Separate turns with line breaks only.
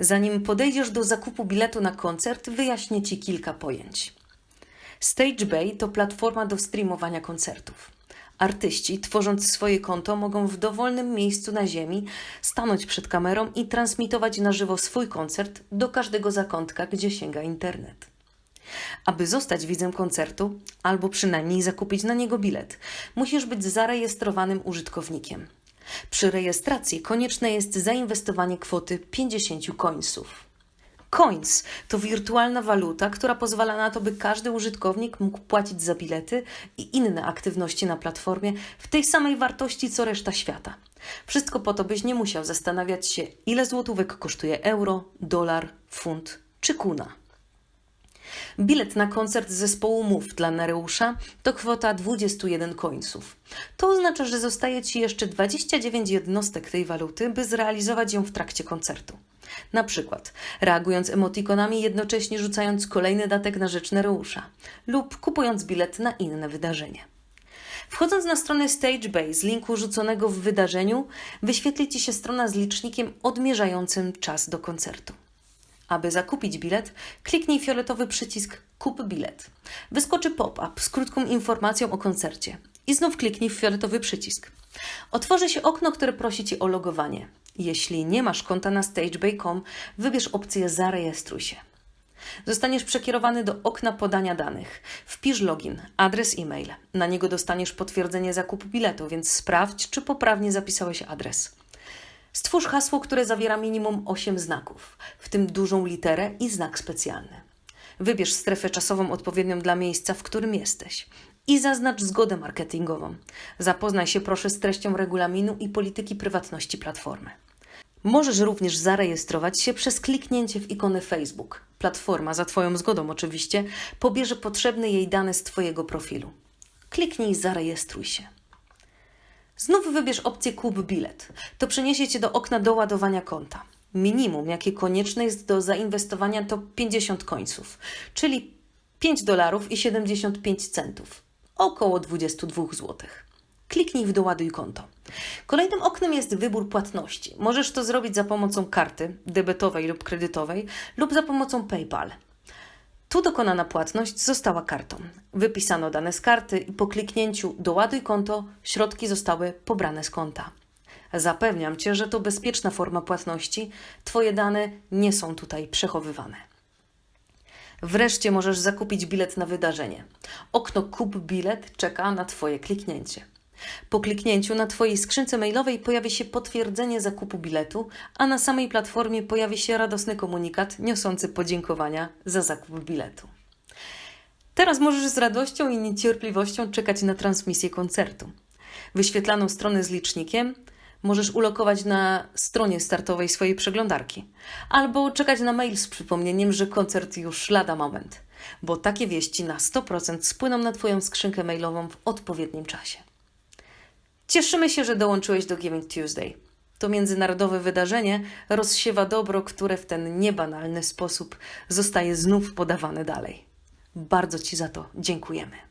Zanim podejdziesz do zakupu biletu na koncert, wyjaśnię Ci kilka pojęć. Stage Bay to platforma do streamowania koncertów. Artyści, tworząc swoje konto, mogą w dowolnym miejscu na Ziemi stanąć przed kamerą i transmitować na żywo swój koncert do każdego zakątka, gdzie sięga internet. Aby zostać widzem koncertu, albo przynajmniej zakupić na niego bilet, musisz być zarejestrowanym użytkownikiem. Przy rejestracji konieczne jest zainwestowanie kwoty 50 coinsów. Coins to wirtualna waluta, która pozwala na to, by każdy użytkownik mógł płacić za bilety i inne aktywności na platformie w tej samej wartości co reszta świata. Wszystko po to, byś nie musiał zastanawiać się, ile złotówek kosztuje euro, dolar, funt czy kuna. Bilet na koncert zespołu Mów dla Nereusza to kwota 21 końców. To oznacza, że zostaje Ci jeszcze 29 jednostek tej waluty, by zrealizować ją w trakcie koncertu. Na przykład reagując emotikonami, jednocześnie rzucając kolejny datek na rzecz Nereusza lub kupując bilet na inne wydarzenie. Wchodząc na stronę StageBay z linku rzuconego w wydarzeniu, wyświetli Ci się strona z licznikiem odmierzającym czas do koncertu. Aby zakupić bilet, kliknij fioletowy przycisk Kup bilet. Wyskoczy pop-up z krótką informacją o koncercie i znów kliknij w fioletowy przycisk. Otworzy się okno, które prosi Cię o logowanie. Jeśli nie masz konta na stagebay.com, wybierz opcję Zarejestruj się. Zostaniesz przekierowany do okna podania danych. Wpisz login, adres e-mail. Na niego dostaniesz potwierdzenie zakupu biletu, więc sprawdź, czy poprawnie zapisałeś adres. Stwórz hasło, które zawiera minimum 8 znaków, w tym dużą literę i znak specjalny. Wybierz strefę czasową odpowiednią dla miejsca, w którym jesteś i zaznacz zgodę marketingową. Zapoznaj się proszę z treścią regulaminu i polityki prywatności platformy. Możesz również zarejestrować się przez kliknięcie w ikonę Facebook. Platforma, za Twoją zgodą oczywiście, pobierze potrzebne jej dane z Twojego profilu. Kliknij Zarejestruj się. Znów wybierz opcję Kup bilet. To przeniesie Cię do okna do ładowania konta. Minimum, jakie konieczne jest do zainwestowania, to 50 końców, czyli 5 dolarów i 75 centów, około 22 zł. Kliknij w Doładuj konto. Kolejnym oknem jest wybór płatności. Możesz to zrobić za pomocą karty debetowej lub kredytowej lub za pomocą PayPal. Tu dokonana płatność została kartą. Wypisano dane z karty i po kliknięciu Doładuj konto środki zostały pobrane z konta. Zapewniam Cię, że to bezpieczna forma płatności. Twoje dane nie są tutaj przechowywane. Wreszcie możesz zakupić bilet na wydarzenie. Okno Kup bilet czeka na Twoje kliknięcie. Po kliknięciu na Twojej skrzynce mailowej pojawi się potwierdzenie zakupu biletu, a na samej platformie pojawi się radosny komunikat niosący podziękowania za zakup biletu. Teraz możesz z radością i niecierpliwością czekać na transmisję koncertu. Wyświetlaną stronę z licznikiem możesz ulokować na stronie startowej swojej przeglądarki, albo czekać na mail z przypomnieniem, że koncert już lada moment, bo takie wieści na 100% spłyną na Twoją skrzynkę mailową w odpowiednim czasie. Cieszymy się, że dołączyłeś do Giving Tuesday. To międzynarodowe wydarzenie rozsiewa dobro, które w ten niebanalny sposób zostaje znów podawane dalej. Bardzo Ci za to dziękujemy.